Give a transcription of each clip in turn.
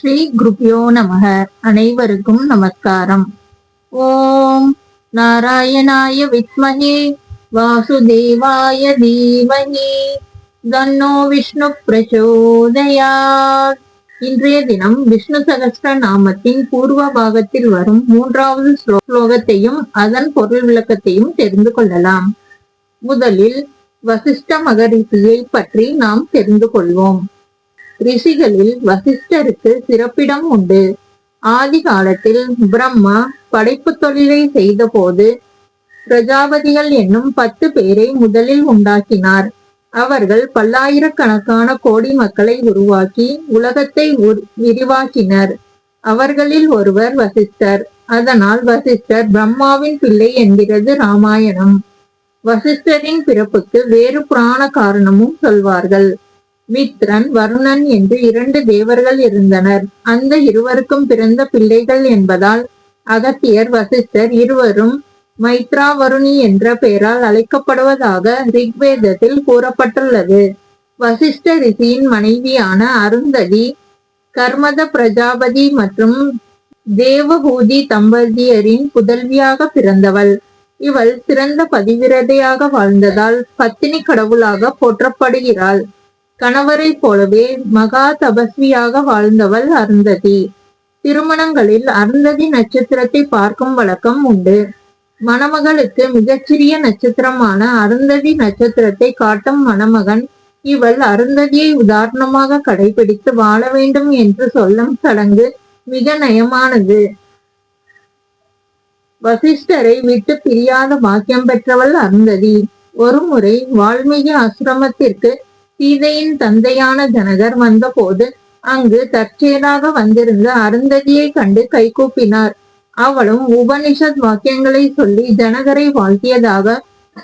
ஸ்ரீ குருப்யோ நமக. அனைவருக்கும் நமஸ்காரம். ஓம் நாராயணாய வித்மகே. வாசுதேவாய தீமஹி தன்னோ விஷ்ணு பிரச்சோதயா இன்றைய தினம் விஷ்ணு சகஸ்ர நாமத்தின் பூர்வ பாகத்தில் வரும் மூன்றாவது ஸ்லோகத்தையும் அதன் பொருள் விளக்கத்தையும் தெரிந்து கொள்ளலாம். முதலில் வசிஷ்ட மகரிஷியை பற்றி நாம் தெரிந்து கொள்வோம். ரிஷிகளில் வசிஷ்டருக்கு சிறப்பிடம் உண்டு. ஆதி காலத்தில் பிரம்மா படைப்பு தொழிலை செய்த போது பிரஜாபதிகள் என்னும் பத்து பேரை முதலில் உண்டாக்கினார். அவர்கள் பல்லாயிரக்கணக்கான கோடி மக்களை உருவாக்கி உலகத்தை விரிவாக்கினர். அவர்களில் ஒருவர் வசிஷ்டர். அதனால் வசிஷ்டர் பிரம்மாவின் பிள்ளை என்கிறது ராமாயணம். வசிஷ்டரின் பிறப்புக்கு வேறு புராண காரணமும் சொல்வார்கள். மித்ரன் வருணன் என்று இரண்டு தேவர்கள் இருந்தனர். அந்த இருவருக்கும் பிறந்த பிள்ளைகள் என்பதால் அகத்தியர் வசிஷ்டர் இருவரும் மைத்ரா வருணி என்ற பெயரால் அழைக்கப்படுவதாக ரிக்வேதத்தில் கூறப்பட்டுள்ளது. வசிஷ்ட ரிஷியின் மனைவியான அருந்ததி கர்மத பிரஜாபதி மற்றும் தேவபூதி தம்பதியரின் புதல்வியாக பிறந்தவள். இவள் சிறந்த பதிவிரதையாக வாழ்ந்ததால் பத்தினி கடவுளாக போற்றப்படுகிறாள். கணவரை போலவே மகா தபஸ்வியாக வாழ்ந்தவள் அருந்ததி. திருமணங்களில் அருந்ததி நட்சத்திரத்தை பார்க்கும் வழக்கம் உண்டு. மணமகளுக்கு மிகச்சிறிய நட்சத்திரமான அருந்ததி நட்சத்திரத்தை காட்டும் மணமகன் இவள் அருந்ததியை உதாரணமாக கடைபிடித்து வாழ வேண்டும் என்று சொல்லும் சடங்கு மிக நயமானது. வசிஷ்டரை விட்டு பிரியாத பாக்கியம் பெற்றவள் அருந்ததி. ஒருமுறை வால்மீகி ஆசிரமத்திற்கு சீதையின் தந்தையான ஜனகர் வந்தபோது அங்கு தற்செயலாக வந்திருந்த அருந்ததியை கண்டு கைகூப்பினார். அவளும் உபனிஷத் வாக்கியங்களை சொல்லி ஜனகரை வாழ்த்தியதாக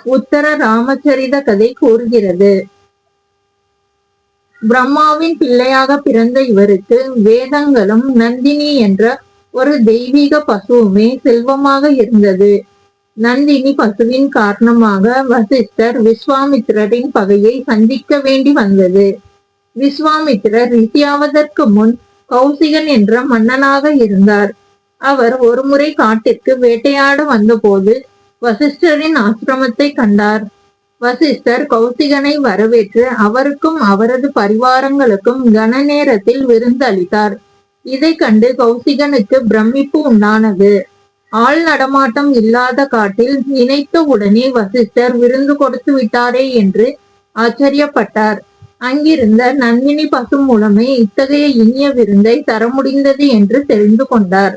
உத்தர ராமச்சரித கதை கூறுகிறது. பிரம்மாவின் பிள்ளையாக பிறந்த இவருக்கு வேதங்களும் நந்தினி என்ற ஒரு தெய்வீக பசுவுமே செல்வமாக இருந்தது. நந்தினி பசுவின் காரணமாக வசிஷ்டர் விஸ்வாமித்திரரின் பகையை சந்திக்க வேண்டி வந்தது. விஸ்வாமித்திரர் ரிஷியாவதற்கு முன் கௌசிகன் என்ற மன்னனாக இருந்தார். அவர் ஒருமுறை காட்டிற்கு வேட்டையாட வந்தபோது வசிஷ்டரின் ஆசிரமத்தை கண்டார். வசிஷ்டர் கௌசிகனை வரவேற்று அவருக்கும் அவரது பரிவாரங்களுக்கும் கன நேரத்தில் விருந்து அளித்தார் இதை கண்டு கௌசிகனுக்கு பிரமிப்பு உண்டானது. ஆள் நடமாட்டம் இல்லாத காட்டில் நினைத்த உடனே வசிஷ்டர் விருந்து கொடுத்து விட்டாரே என்று ஆச்சரியப்பட்டார். அங்கிருந்த நந்தினி பசு மூலமே இத்தகைய இனிய விருந்தை தர முடிந்தது என்று தெரிந்து கொண்டார்.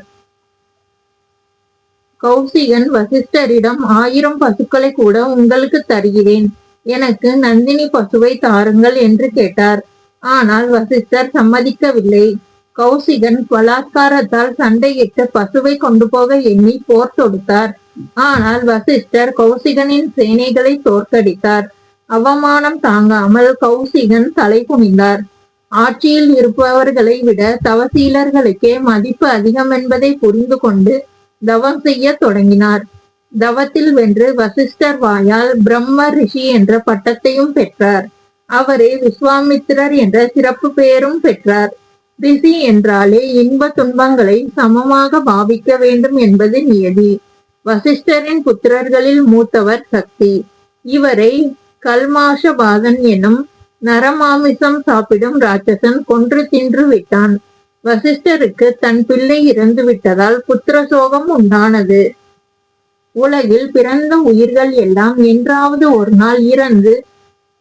கௌசிகன் வசிஷ்டரிடம் ஆயிரம் பசுக்களை கூட உங்களுக்கு தருகிறேன். எனக்கு நந்தினி பசுவை தாருங்கள் என்று கேட்டார். ஆனால் வசிஷ்டர் சம்மதிக்கவில்லை. கௌசிகன் பலாத்காரத்தால் சண்டையிட்டு பசுவை கொண்டு போக எண்ணி போர் தொடுத்தார். ஆனால் வசிஷ்டர் கௌசிகனின் சேனைகளை தோற்கடித்தார். அவமானம் தாங்காமல் கௌசிகன் தலை குனிந்தார். ஆட்சியில் இருப்பவர்களை விட தவசீலர்களுக்கே மதிப்பு அதிகம் என்பதை புரிந்து கொண்டு தவம் செய்ய தொடங்கினார். தவத்தில் வென்று வசிஷ்டர் வாயால் பிரம்ம ரிஷி என்ற பட்டத்தையும் பெற்றார். அவரே விஸ்வாமித்திரர் என்ற சிறப்பு பெயரும் பெற்றார். ரிஷி என்றாலே இன்ப துன்பங்களை சமமாக பாவிக்க வேண்டும் என்பது நியதி. வசிஷ்டரின் புத்திரர்களில் மூத்தவர் சக்தி. இவரை கல்மாஷபாதன் எனும் நரமாமிசம் சாப்பிடும் ராட்சசன் கொன்று தின்று விட்டான். வசிஷ்டருக்கு தன் பிள்ளை இறந்து விட்டதால் புத்திர சோகம் உண்டானது. உலகில் பிறந்த உயிர்கள் எல்லாம் என்றாவது ஒரு நாள் இறந்து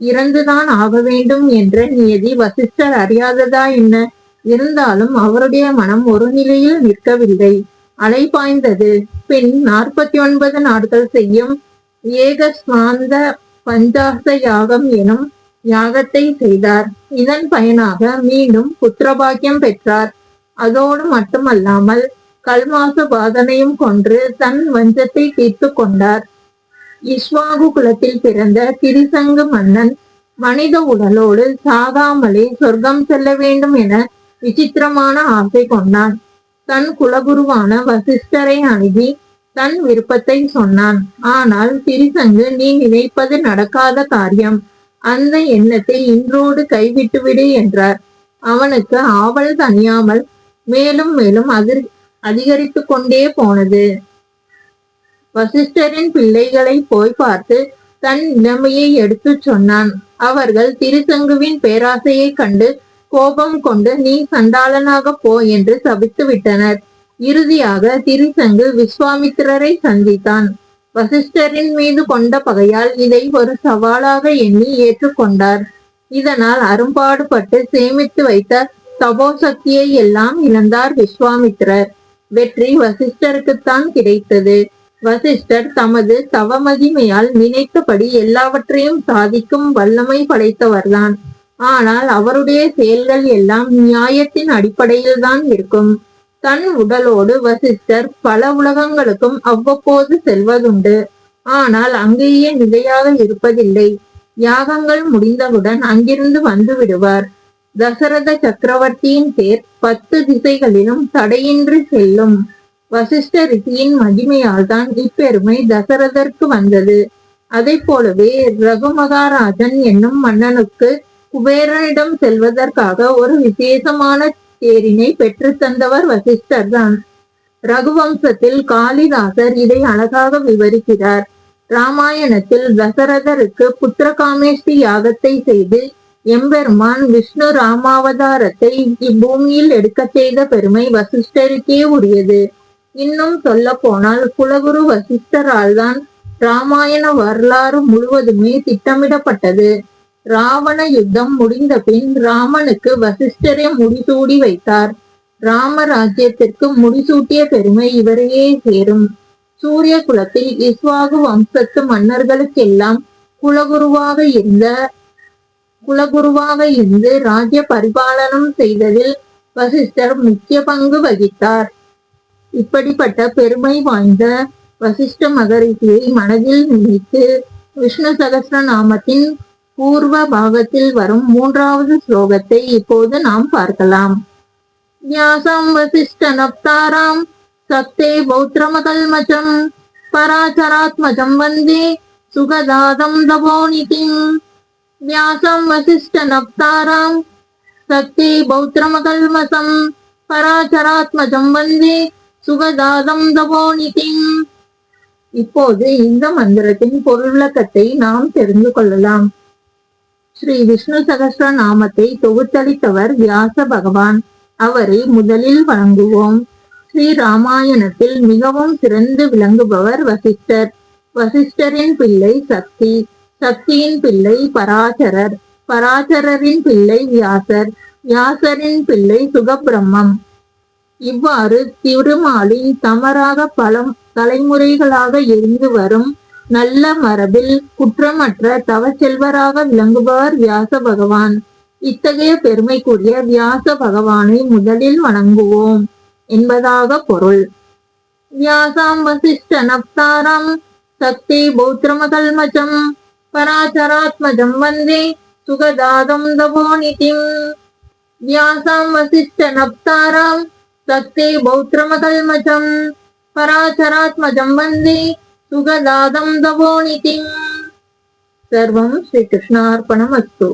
இறந்துதான் ஆக வேண்டும் என்ற நியதி வசிஷ்டர் அறியாததா என்ன? இருந்தாலும் அவருடைய மனம் ஒரு நிலையில் நிற்கவில்லை. அலைபாய்ந்தது பின் நாற்பத்தி ஒன்பது நாட்கள் செய்யும் ஏக ஸ்மாந்த பஞ்சாச யாகம் எனும் யாகத்தை செய்தார். இதன் பயனாக மீண்டும் புத்திரபாக்கியம் பெற்றார். அதோடு மட்டுமல்லாமல் கல்மாச பாதனையும் கொன்று தன் வஞ்சத்தை தீர்த்து கொண்டார். இஸ்வாகு குலத்தில் பிறந்த திரிசங்கு மன்னன் மனித உடலோடு சாகாமலே சொர்க்கம் செல்ல வேண்டும் என விசித்திரமான ஆசை கொண்டான். தன் குலகுருவான வசிஷ்டரை அணுகி தன் விருப்பத்தை சொன்னான். ஆனால் திரிசங்கு நீ நினைப்பது நடக்காத காரியம். அந்த எண்ணத்தை இன்றோடு கைவிட்டுவிடு என்றார். அவனுக்கு ஆவல் தணியாமல் மேலும் மேலும் அதிர் அதிகரித்து கொண்டே போனது. வசிஷ்டரின் பிள்ளைகளை போய் பார்த்து தன் நிலைமையை எடுத்துச் சொன்னான். அவர்கள் திருசங்குவின் பேராசையை கண்டு கோபம் கொண்டு நீ சண்டாளனாக போ என்று சபித்து விட்டனர் இறுதியாக திரிசங்கு விஸ்வாமித்திரரை சந்தித்தான். வசிஷ்டரின் மீது கொண்ட பகையால் இதை ஒரு சவாலாக எண்ணி ஏற்றுக்கொண்டார். இதனால் அரும்பாடுபட்டு சேமித்து வைத்த தபோசக்தியை எல்லாம் இழந்தார் விஸ்வாமித்திரர். வெற்றி வசிஷ்டருக்குத்தான் கிடைத்தது. வசிஷ்டர் தமது தவமகிமையால் நினைத்தபடி எல்லாவற்றையும் சாதிக்கும் வல்லமை படைத்தவர்தான். ஆனால் அவருடைய செயல்கள் எல்லாம் நியாயத்தின் அடிப்படையில் தான் இருக்கும். தன் உடலோடு வசிஷ்டர் பல உலகங்களுக்கும் அவ்வப்போது செல்வதுண்டு. ஆனால் அங்கேயே நிலையாக இருப்பதில்லை. யாகங்கள் முடிந்தவுடன் அங்கிருந்து வந்து விடுவார். தசரத சக்கரவர்த்தியின் தேர் பத்து திசைகளிலும் தடையின்றி செல்லும். வசிஷ்ட ரிஷியின் மகிமையால் தான் இப்பெருமை தசரதற்கு வந்தது. அதை போலவே ரகுமகாராஜன் என்னும் மன்னனுக்கு குபேரனிடம் செல்வதற்காக ஒரு விசேஷமான தேரினை பெற்று தந்தவர் வசிஷ்டர் தான். ரகுவம்சத்தில் காளிதாசர் இதை அழகாக விவரிக்கிறார். ராமாயணத்தில் தசரதருக்கு புத்திரகாமேஷ்டி யாகத்தை செய்து எம்பெருமான் விஷ்ணு ராமாவதாரத்தை இப்பூமியில் எடுக்கச் செய்த பெருமை வசிஷ்டருக்கே உரியது. இன்னும் சொல்ல போனால் குலகுரு வசிஷ்டரால் தான் ராமாயண வரலாறு முழுவதுமே திட்டமிடப்பட்டது. ராவண யுத்தம் முடிந்த பின் ராமனுக்கு வசிஷ்டரை முடிசூடி வைத்தார். ராம ராஜ்யத்திற்கு முடிசூட்டிய பெருமை இவரையே சேரும். சூரிய குலத்தில் இஸ்வாகு வம்சத்து மன்னர்களுக்கெல்லாம் குலகுருவாக இருந்த குலகுருவாக இருந்து ராஜ்ய பரிபாலனம் செய்ததில் வசிஷ்டர் முக்கிய பங்கு வகித்தார். இப்படிப்பட்ட பெருமை வாய்ந்த வசிஷ்ட மகரிஷியை மனதில் நினைத்து விஷ்ணு சகஸ்ர நாமத்தின் பூர்வ பாகத்தில் வரும் மூன்றாவது ஸ்லோகத்தை இப்போது நாம் பார்க்கலாம். வியாசம் வசிஷ்ட நப்தாராம் சக்தே பௌத்திரமகல்மச்சம் பராச்சராத்மஜம் வந்தே சுகதாதம் தபோனிதிம் வியாசம் வசிஷ்ட நப்தாராம் சக்தி பௌத்திரமகல்மசம் பராச்சராத்மஜம் வந்தே சுகதாதம் தபோனிதிம் இப்போது இந்த மந்திரத்தின் பொருள் விளக்கத்தை நாம் தெரிந்து கொள்ளலாம். ஸ்ரீ விஷ்ணு சகஸ்ர நாமத்தை தொகுத்தளித்தவர் வியாச பகவான். அவரை முதலில் வணங்குவோம். ஸ்ரீ ராமாயணத்தில் மிகவும் சிறந்து விளங்குபவர் வசிஷ்டர். வசிஷ்டரின் பிள்ளை சக்தி. சக்தியின் பிள்ளை பராசரர். பராசரரின் பிள்ளை வியாசர். வியாசரின் பிள்ளை சுகபிரம்மம். இவ்வாறு திருமாலின் தமராக பல தலைமுறைகளாக இருந்து வரும் நல்ல மரபில் குற்றமற்ற தவச்செல்வராக விளங்குபவர் வியாச பகவான். இத்தகைய பெருமைக்குரிய வியாச பகவானை முதலில் வணங்குவோம் என்பதாக பொருள். வியாசாம் வசிஷ்ட நப்தாரம் சக்தி பௌத்திரமகல்மஜம் பராசராத்மஜம் வந்தே சுகதாதம் தபோநிதிம் வியாசாம் வசிஷ்ட நப்தாராம் சக்தி பௌத்திரமகல்மஜம் பராசராத்மஜம் வந்தே சுகதாதம் தவோனிதிம் சர்வம் ஸ்ரீகிருஷ்ணார்ப்பணமஸ்து